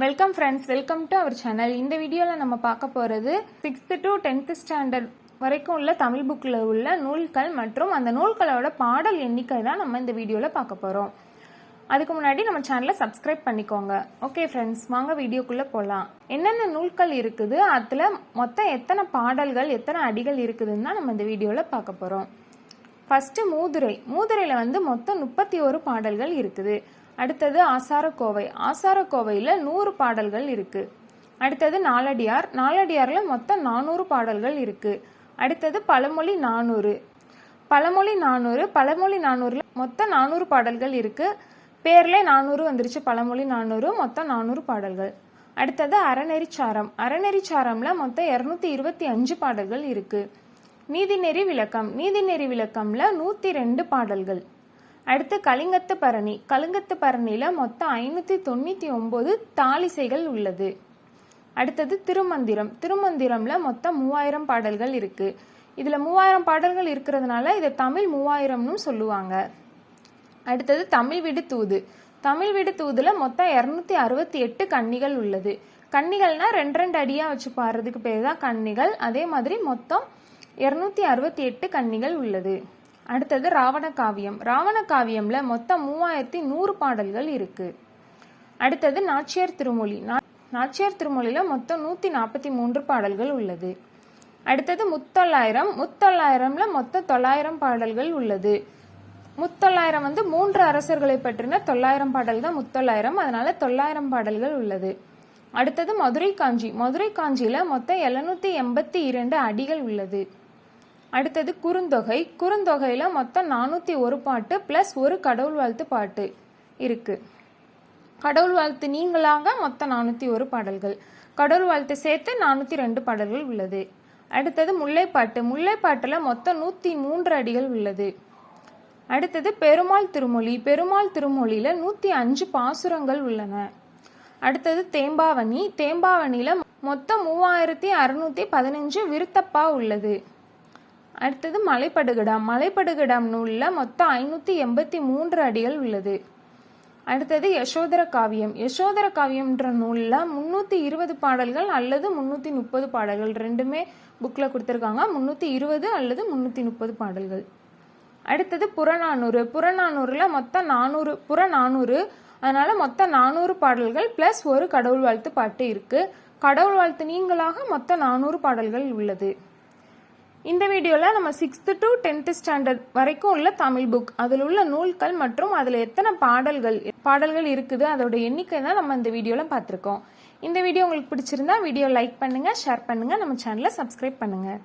Welcome friends welcome to our channel இந்த வீடியோவில் நம்ம பார்க்க போகிறது சிக்ஸ்த்து டு டென்த்து ஸ்டாண்டர்ட் வரைக்கும் உள்ள தமிழ் புக்கில் உள்ள நூல்கள் மற்றும் அந்த நூல்களோட பாடல் எண்ணிக்கை தான் நம்ம இந்த வீடியோவில் பார்க்க போகிறோம் அதுக்கு முன்னாடி நம்ம சேனலை சப்ஸ்கிரைப் பண்ணிக்கோங்க. ஓகே ஃப்ரெண்ட்ஸ் வாங்க வீடியோக்குள்ளே போகலாம் என்னென்ன நூல்கள் இருக்குது? அதில் மொத்தம் எத்தனை பாடல்கள் எத்தனை அடிகள் இருக்குதுன்னு தான் நம்ம இந்த வீடியோவில் பார்க்க போகிறோம் ஃபஸ்ட்டு மூதுரை. மூதுரையில் வந்து மொத்தம் முப்பத்தி ஒரு பாடல்கள் இருக்குது. அடுத்தது ஆசாரக்கோவை. ஆசாரக்கோவையில் நூறு பாடல்கள் இருக்குது அடுத்தது நாலடியார். நாலடியாரில் மொத்தம் நானூறு பாடல்கள் இருக்குது அடுத்தது பழமொழி நானூறு. பழமொழி நானூறு. பழமொழி நானூறில் மொத்தம் நானூறு பாடல்கள் இருக்குது பேர்லேயே நானூறு வந்துருச்சு. பழமொழி நானூறு மொத்தம் நானூறு பாடல்கள். அடுத்தது அறநெறிச்சாரம். அறநெறிச்சாரமில் மொத்தம் இரநூத்தி இருபத்தி அஞ்சு பாடல்கள் இருக்குது நீதிநெறி விளக்கம். நீதிநெறி விளக்கம்ல நூற்றி ரெண்டு பாடல்கள். அடுத்து கலிங்கத்து பரணி. கலிங்கத்து பரணியில் மொத்தம் ஐநூற்றி தொண்ணூற்றி ஒம்பது தாளிசைகள் உள்ளது. அடுத்தது திருமந்திரம். திருமந்திரம்ல மொத்தம் மூவாயிரம் பாடல்கள் இருக்கு. இதில் மூவாயிரம் பாடல்கள் இருக்கிறதுனால இதை தமிழ் மூவாயிரம்னு சொல்லுவாங்க. அடுத்தது தமிழ் விடு தூது. தமிழ் விடு தூதுல மொத்தம் இரநூத்தி அறுபத்தி எட்டு கன்னிகள் உள்ளது. கன்னிகள்னால் ரெண்டு ரெண்டு அடியாக வச்சு பாடுறதுக்கு பேர் தான் கன்னிகள். அதே மாதிரி மொத்தம் இரநூத்தி அறுபத்தி எட்டு கன்னிகள் உள்ளது. அடுத்தது ராவண காவியம் ராவண காவியம்ல மொத்தம் மூவாயிரத்தி நூறு பாடல்கள் இருக்கு. அடுத்தது நாச்சியார் திருமொழி. நா- நாச்சியார் திருமொழியில மொத்தம் நூத்தி நாற்பத்தி மூன்று பாடல்கள் உள்ளது. அடுத்தது முத்தொள்ளாயிரம். முத்தொள்ளாயிரம்ல மொத்தம் தொள்ளாயிரம் பாடல்கள் உள்ளது. முத்தொள்ளாயிரம் வந்து மூன்று அரசர்களை பற்றின தொள்ளாயிரம் பாடல் தான் முத்தொள்ளாயிரம். அதனால தொள்ளாயிரம் பாடல்கள் உள்ளது. அடுத்தது மதுரை காஞ்சி மதுரை காஞ்சியில மொத்தம் எழுநூத்தி எண்பத்தி இரண்டு அடிகள் உள்ளது. அடுத்தது குறுந்தொகை. குறுந்தொகையில் மொத்தம் நானூற்றி ஒரு பாட்டு ப்ளஸ் ஒரு கடவுள் வாழ்த்து பாட்டு இருக்கு. கடவுள் வாழ்த்து நீங்களாக மொத்தம் நானூற்றி ஒரு பாடல்கள். கடவுள் வாழ்த்து சேர்த்து நானூற்றி ரெண்டு பாடல்கள் உள்ளது. அடுத்தது முல்லைப்பாட்டு. முல்லைப்பாட்டில் மொத்தம் நூற்றி மூன்று அடிகள் உள்ளது. அடுத்தது பெருமாள் திருமொழி. பெருமாள் திருமொழியில் நூற்றி அஞ்சு பாசுரங்கள் உள்ளன. அடுத்தது தேம்பாவணி. தேம்பாவணியில் மொத்தம் மூவாயிரத்தி அறுநூற்றி பதினஞ்சு விருத்தப்பா உள்ளது. அடுத்தது மலைப்படுகடாம். மலைப்படுகடாம் நூலில் மொத்தம் ஐநூற்றி எண்பத்தி மூன்று அடிகள் உள்ளது. அடுத்தது யசோதர காவியம் யசோதர காவியம்ன்ற நூலில் முந்நூற்றி இருபது பாடல்கள் அல்லது முந்நூற்றி முப்பது பாடல்கள் ரெண்டுமே புக்கில் கொடுத்துருக்காங்க. முந்நூற்றி இருபது அல்லது முந்நூற்றி முப்பது பாடல்கள். அடுத்தது புறநானூறு. புறநானூறில் மொத்தம் நானூறு புறநானூறு. அதனால் மொத்தம் நானூறு பாடல்கள் ப்ளஸ் ஒரு கடவுள் வாழ்த்து பாட்டு இருக்குது கடவுள் வாழ்த்து நீங்களாக மொத்தம் நானூறு பாடல்கள் உள்ளது. இந்த வீடியோவில் நம்ம சிக்ஸ்த்து டு டென்த்து ஸ்டாண்டர்ட் வரைக்கும் உள்ள தமிழ் புக் அதில் உள்ள நூல்கள் மற்றும் அதில் எத்தனை பாடல்கள் பாடல்கள் இருக்குது அதோட எண்ணிக்கை தான் நம்ம இந்த வீடியோவில் பார்த்துருக்கோம். இந்த வீடியோ உங்களுக்கு பிடிச்சிருந்தா வீடியோ லைக் பண்ணுங்கள் ஷேர் பண்ணுங்கள் நம்ம சேனலை சப்ஸ்கிரைப் பண்ணுங்கள்